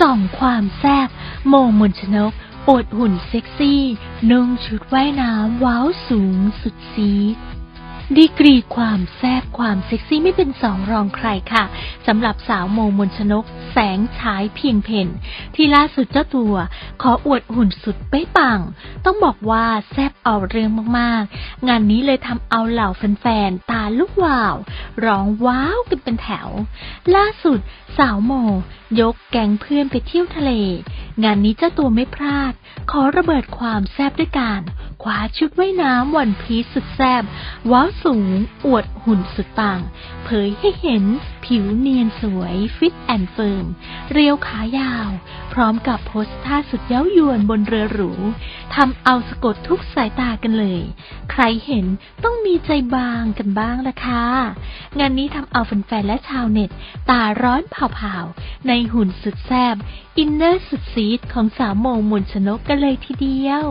ส่องความแซ่บโมมนชนกปวดหุ่นเซ็กซี่ นุ่งชุดว่ายน้ำว้าวสูงสุดซีด ดีกรีความแซ่บความเซ็กซี่ไม่เป็นสองรองใครค่ะสำหรับสาวโมมนชนก แสงฉายเพียงเพนที่ล่าสุดเจ้าตัว ขออวดหุ่นสุดเป๊ะปัง ต้องบอกว่าแซ่บเอาเรื่องมากๆ งานนี้เลยทำเอาเหล่าแฟนๆ ตาลุกวาว ร้องว้าวกันเป็นแถว ล่าสุดสาวโม ยกแก๊งเพื่อนไปเที่ยวทะเล งานนี้เจ้าตัวไม่พลาด ขอระเบิดความแซบด้วยการ ว้าชุดว่ายน้ำวันพีสุดแซบว้าวสูง อวดหุ่นสุดปัง เผยให้เห็นผิวเนียนสวยฟิตแอนด์เฟิร์ม เรียวขายาว พร้อมกับโพสท่าสุดเย้ายวนบนเรือหรูทำเอาสะกดทุกสายตากันเลย ใครเห็นต้องมีใจบางกันบ้างละค่ะ งานนี้ทำเอาแฟนๆและชาวเน็ต ตาร้อนเผาๆ ในหุ่นสุดแซบอินเนอร์สุดซีดของสาวโมมนชนกกันเลยทีเดียว